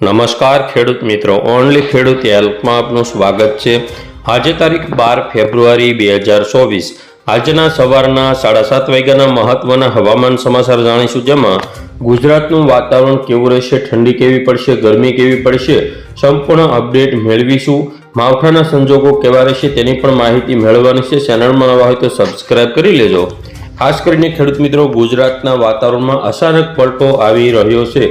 નમસ્કાર ખેડૂત મિત્રો. ઓનલી ખેડૂત હેલ્પમાં આપનું સ્વાગત છે. આજે તારીખ બાર ફેબ્રુઆરી બે હજાર ચોવીસ. આજના સવારના સાડા સાત વાગ્યાના મહત્વના હવામાન સમાચાર જાણીશું જેમાં ગુજરાતનું વાતાવરણ કેવું રહેશે, ઠંડી કેવી પડશે, ગરમી કેવી પડશે, સંપૂર્ણ અપડેટ મેળવીશું. માવઠાના સંજોગો કેવા રહેશે તેની પણ માહિતી મેળવવાની છે. ચેનલમાં નવા હોય તો સબસ્ક્રાઇબ કરી લેજો. ખાસ કરીને ખેડૂત મિત્રો, ગુજરાતના વાતાવરણમાં અચાનક પલટો આવી રહ્યો છે.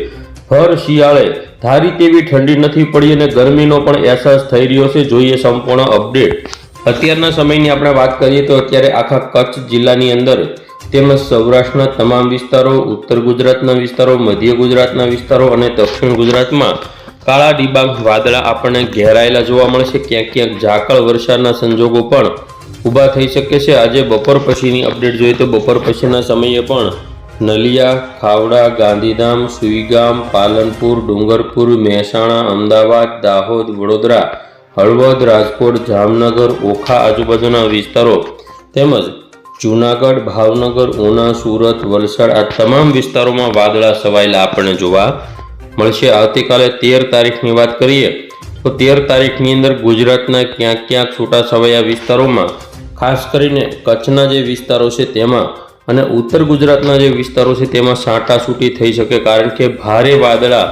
ભર શિયાળે ધારી તેવી ઠંડી નથી પડી અને ગરમીનો પણ અહેસાસ થઈ રહ્યો છે. જોઈએ સંપૂર્ણ અપડેટ. અત્યારના સમયની આપણે વાત કરીએ તો અત્યારે આખા કચ્છ જિલ્લાની અંદર તેમજ સૌરાષ્ટ્રના તમામ વિસ્તારો, ઉત્તર ગુજરાતના વિસ્તારો, મધ્ય ગુજરાતના વિસ્તારો અને દક્ષિણ ગુજરાતમાં કાળા ડિબાંગ વાદળા આપણને ઘેરાયેલા જોવા મળશે ક્યાંક ક્યાંક ઝાકળ વરસાદના સંજોગો પણ ઊભા થઈ શકે છે. આજે બપોર પછીની અપડેટ જોઈએ તો બપોર પછીના સમયે પણ નલિયા, ખાવડા, ગાંધીધામ, સુઈગામ, પાલનપુર, ડુંગરપુર, મહેસાણા, અમદાવાદ, દાહોદ, વડોદરા, હળવદ, રાજકોટ, જામનગર, ઓખા આજુબાજુના વિસ્તારો તેમજ જૂનાગઢ, ભાવનગર, ઉના, સુરત, વલસાડ આ તમામ વિસ્તારોમાં વાદળા છવાયેલા આપણને જોવા મળશે. આવતીકાલે તેર તારીખની વાત કરીએ તો તેર તારીખની અંદર ગુજરાતના ક્યાંક ક્યાંક છૂટાછવાયા વિસ્તારોમાં, ખાસ કરીને કચ્છના જે વિસ્તારો છે તેમાં અને ઉત્તર ગુજરાતના જે વિસ્તારો છે તેમાં છાંટાછૂટી થઈ શકે કારણ કે ભારે વાદળા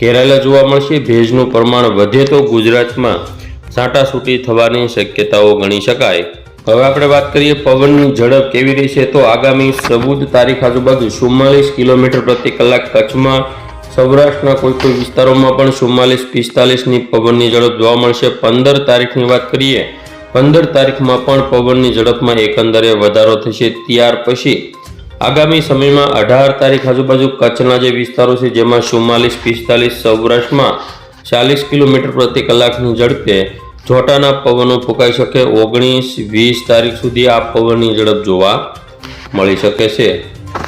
ઘેરાયેલા જોવા મળશે, ભેજનું પ્રમાણ વધે તો ગુજરાતમાં છાંટાછૂટી થવાની શક્યતાઓ ગણી શકાય. હવે આપણે વાત કરીએ પવનની ઝડપ કેવી રહેશે તો આગામી ચૌદ તારીખ આજુબાજુ ચુમ્માલીસ કિલોમીટર પ્રતિ કલાક કચ્છમાં, સૌરાષ્ટ્રના કોઈ કોઈ વિસ્તારોમાં પણ ચુમ્માલીસ પિસ્તાલીસની પવનની ઝડપ જોવા મળશે. પંદર તારીખની વાત કરીએ પંદર તારીખમાં પણ પવનની ઝડપમાં એકંદરે વધારો થશે. ત્યાર પછી આગામી સમયમાં અઢાર તારીખ આજુબાજુ કચ્છના જે વિસ્તારો છે, જેમાં ચુમ્માલીસ, પિસ્તાલીસ, સૌરાષ્ટ્રમાં ચાલીસ કિલોમીટર પ્રતિ કલાકની ઝડપે જોટાના પવનો ફૂંકાઈ શકે. ઓગણીસ, વીસ તારીખ સુધી આ પવનની ઝડપ જોવા મળી શકે છે.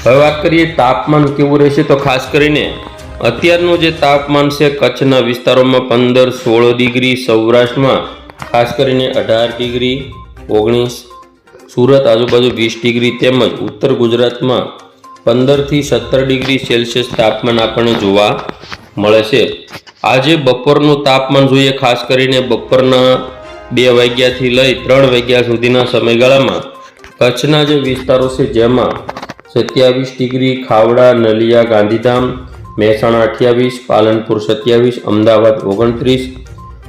હવે વાત કરીએ તાપમાન કેવું રહેશે? તો ખાસ કરીને અત્યારનું જે તાપમાન છે, કચ્છના વિસ્તારોમાં પંદર, સોળ ડિગ્રી, સૌરાષ્ટ્રમાં ખાસ કરીને અઢાર ડિગ્રી, ઓગણીસ, સુરત આજુબાજુ વીસ ડિગ્રી તેમજ ઉત્તર ગુજરાતમાં પંદરથી સત્તર ડિગ્રી સેલ્સિયસ તાપમાન આપણને જોવા મળે છે. આજે બપોરનું તાપમાન જોઈએ ખાસ કરીને બપોરના બે વાગ્યાથી લઈ ત્રણ વાગ્યા સુધીના સમયગાળામાં કચ્છના જે વિસ્તારો છે જેમાં સત્યાવીસ ડિગ્રી ખાવડા, નલિયા, ગાંધીધામ, મહેસાણા અઠ્યાવીસ, પાલનપુર સત્યાવીસ, અમદાવાદ ઓગણત્રીસ,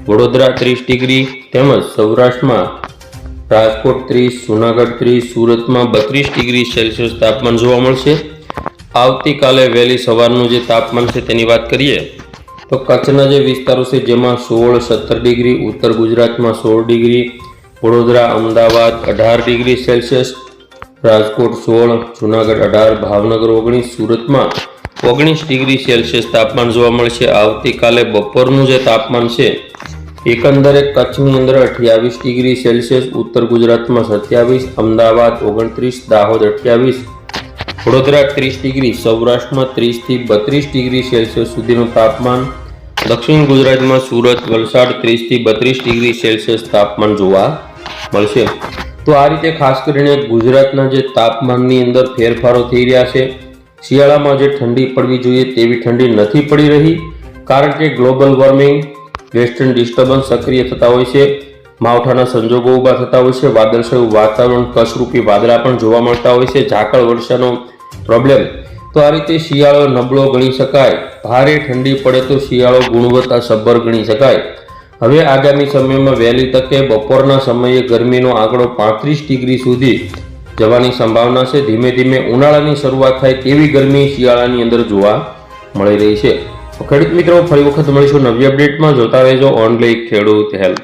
વડોદરા ત્રીસ ડિગ્રી તેમજ સૌરાષ્ટ્રમાં રાજકોટ ત્રીસ, જુનાગઢ ત્રીસ, સુરતમાં બત્રીસ ડિગ્રી સેલ્સિયસ તાપમાન જોવા મળશે. આવતીકાલે વહેલી સવારનું જે તાપમાન છે તેની વાત કરીએ, તો કચ્છના જે વિસ્તારો છે જેમાં સોળ, સત્તર ડિગ્રી, ઉત્તર ગુજરાતમાં સોળ ડિગ્રી, વડોદરા, અમદાવાદ અઢાર ડિગ્રી સેલ્સિયસ, રાજકોટ સોળ, જુનાગઢ અઢાર, ભાવનગર ઓગણીસ, સુરતમાં ઓગણીસ ડિગ્રી સેલ્સિયસ તાપમાન જોવા મળશે. આવતીકાલે બપોરનું જે તાપમાન છે એકંદરે કચ્છની અંદર અઠ્યાવીસ ડિગ્રી સેલ્સિયસ, ઉત્તર ગુજરાતમાં સત્યાવીસ, અમદાવાદ ઓગણત્રીસ, દાહોદ અઠ્યાવીસ, વડોદરા ત્રીસ ડિગ્રી, સૌરાષ્ટ્રમાં ત્રીસથી બત્રીસ ડિગ્રી સેલ્સિયસ સુધીનું તાપમાન, દક્ષિણ ગુજરાતમાં સુરત, વલસાડ ત્રીસથી બત્રીસ ડિગ્રી સેલ્સિયસ તાપમાન જોવા મળશે. તો આ રીતે ખાસ કરીને ગુજરાતના જે તાપમાનની અંદર ફેરફારો થઈ રહ્યા છે, શિયાળામાં જે ઠંડી પડવી જોઈએ તેવી ઠંડી નથી પડી રહી, કારણ કે ગ્લોબલ વોર્મિંગ વેસ્ટર્ન ડિસ્ટર્બન્સ સક્રિય થતા હોય છે. માવઠાના સંજોગો ઊભા થતા હોય છે. વાદળછાયું વાતાવરણ, કશરૂપી વાદળા પણ જોવા મળતા હોય છે. ઝાકળ વર્ષાનો પ્રોબ્લેમ તો આ રીતે શિયાળો નબળો ગણી શકાય. ભારે ઠંડી પડે તો શિયાળો ગુણવત્તા સભર ગણી શકાય. હવે આગામી સમયમાં વહેલી તકે બપોરના સમયે ગરમીનો આંકડો પાંત્રીસ ડિગ્રી સુધી જવાની સંભાવના છે. ધીમે ધીમે ઉનાળાની શરૂઆત થાય તેવી ગરમી શિયાળાની અંદર જોવા મળી રહી છે. ખેડૂત મિત્રો ફરી વખત મળીશું નવી અપડેટમાં જોતા રહેજો. ઓનલી ખેડૂત હેલ્પ